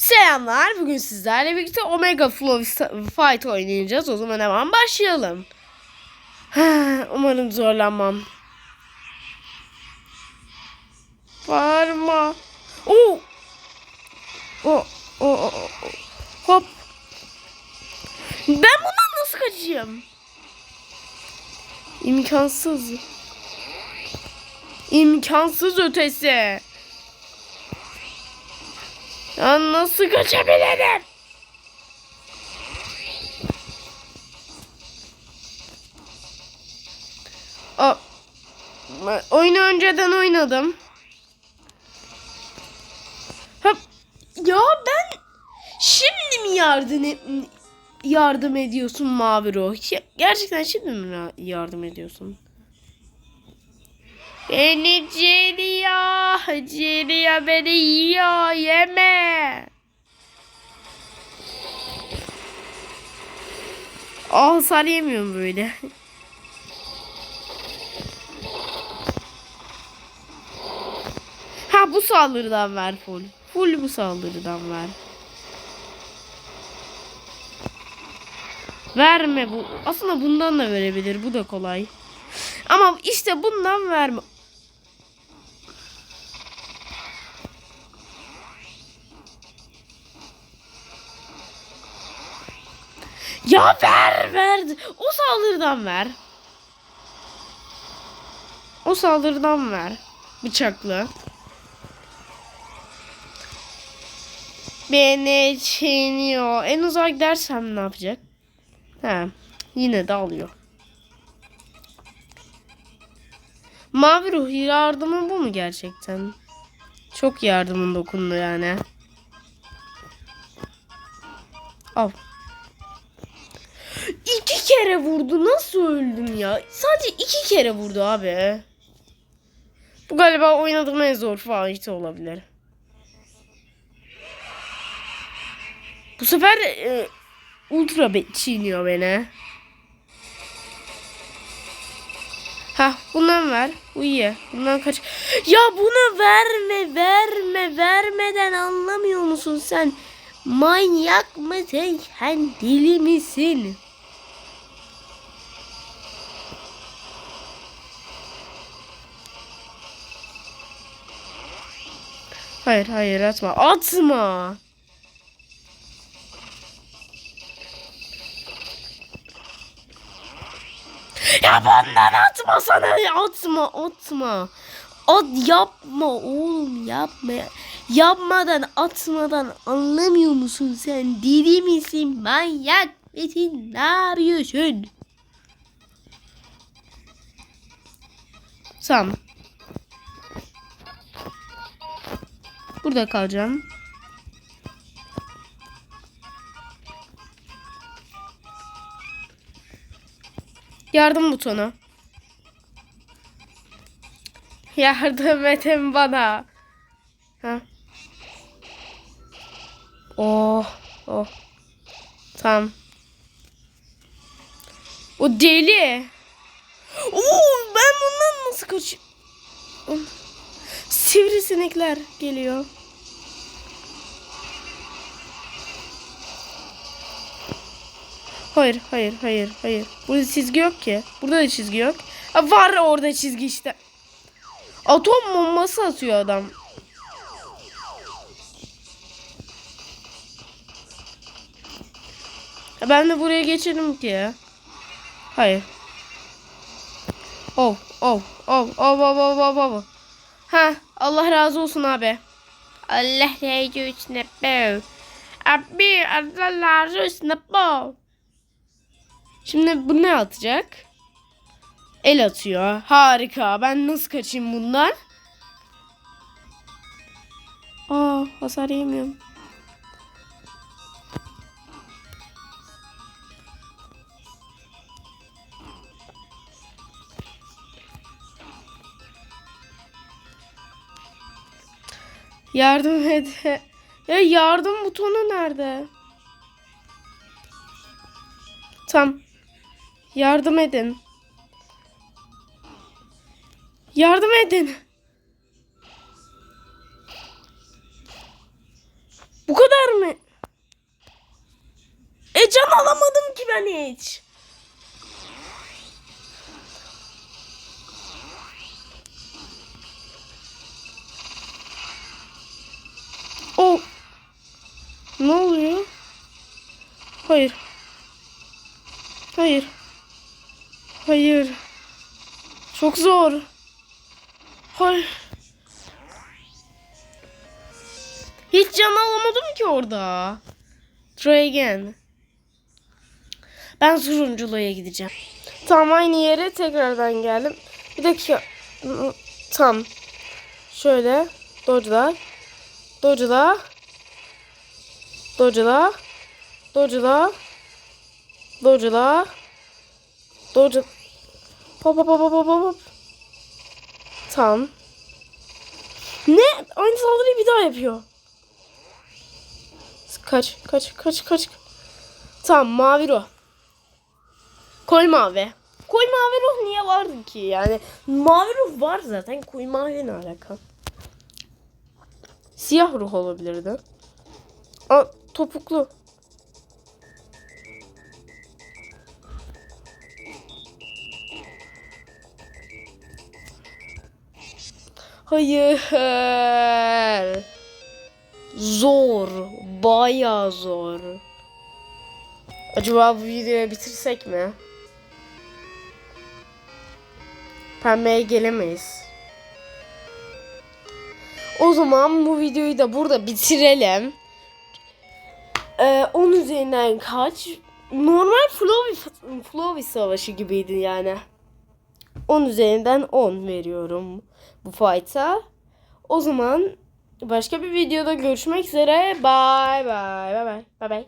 Selamlar. Bugün sizlerle birlikte Omega Flow Fight oynayacağız. O zaman hemen başlayalım. Umarım zorlanmam. O, o, o, o. Hop. Ben bundan nasıl kaçayım? İmkansız. İmkansız ötesi. Ya nasıl kaçabilirim? O, oyunu önceden oynadım. Hop. Ya ben şimdi mi yardım e- yardım ediyorsun Mavi Ruh? Gerçekten şimdi mi yardım ediyorsun? Beni Celia, Celia beni yiyor, yeme. Aa hasar yemiyorum böyle. Ha bu saldırıdan ver full. Full bu saldırıdan ver. Verme bu. Aslında bundan da verebilir. Bu da kolay. Ama işte bundan verme. Ya ver ver. O saldırıdan ver. O saldırıdan ver. Bıçaklı. Beni çiğniyor. En uzak gidersem ne yapacak? He. Yine de alıyor. Mavi ruh yardımı bu mu gerçekten? Çok yardımın dokundu yani. Al. Kere vurdu. Nasıl öldüm ya? Sadece iki kere vurdu abi. Bu galiba oynadığım en zor fight olabilir. Bu sefer e, ultra be- çiğniyor beni. Ha bundan ver. Bu iyi. Bundan kaç. Ya bunu verme verme vermeden anlamıyor musun sen? Manyak mısın sen deli misin? Hayır hayır atma. Atma. Ya benden atma sana atma atma. At yapma oğlum yapma. Yapmadan atmadan anlamıyor musun sen? Deli misin? Manyak mısın? Ne yapıyorsun? Tamam. Burada kalacağım. Yardım butonu. Yardım edin bana. Ha. Oh, oh. Tamam. O deli. Oo, ben bundan nasıl kaç... Sivrisinekler geliyor. Hayır, hayır, hayır, hayır. Burada çizgi yok ki. Burada da çizgi yok. Ha, var orada çizgi işte. Atom bombası atıyor adam. Ha, Ben de buraya geçelim ki. Hayır. Oh, oh, oh, oh, oh, oh, oh, oh. Ha, Allah razı olsun abi. Allah razı olsun abi. Abi Allah razı olsun abi. Şimdi bu ne atacak? El atıyor. Harika. Ben nasıl kaçayım bundan? Aa, hasar yemiyorum. Yardım et. Ya yardım butonu nerede? Tam. Yardım edin. Yardım edin. Bu kadar mı? alamadım ki ben hiç. O ne oluyor? Hayır. Hayır. Hayır. Çok zor. Hayır. Hiç can alamadım ki orada. Try again. Ben turunculuğa gideceğim. Tam aynı yere tekrardan geldim. Bir dakika. Tam. Şöyle. Dodge'la. Dodge'la. Dodge'la. Dodge'la. Dodge'la. Dodge. Hop hop hop hop hop hop. Tam. Ne? Aynı saldırıyı bir daha yapıyor. Kaç, kaç, kaç, kaç. Tamam, mavi ruh. Koy mavi. Koy mavi ruh niye vardı ki? Yani mavi ruh var zaten. Koy mavi ne alaka? Siyah ruh olabilirdi. Aa, topuklu. Hayır. Zor. Bayağı zor. Acaba bu videoyu bitirsek mi? Pembeye gelemeyiz. O zaman bu videoyu da burada bitirelim. Ee, 10 üzerinden kaç? Normal Flowy, Flowy savaşı gibiydi yani. 10 üzerinden 10 veriyorum bu fight'a. O zaman başka bir videoda görüşmek üzere. Bye bye. Bye bye. Bye bye.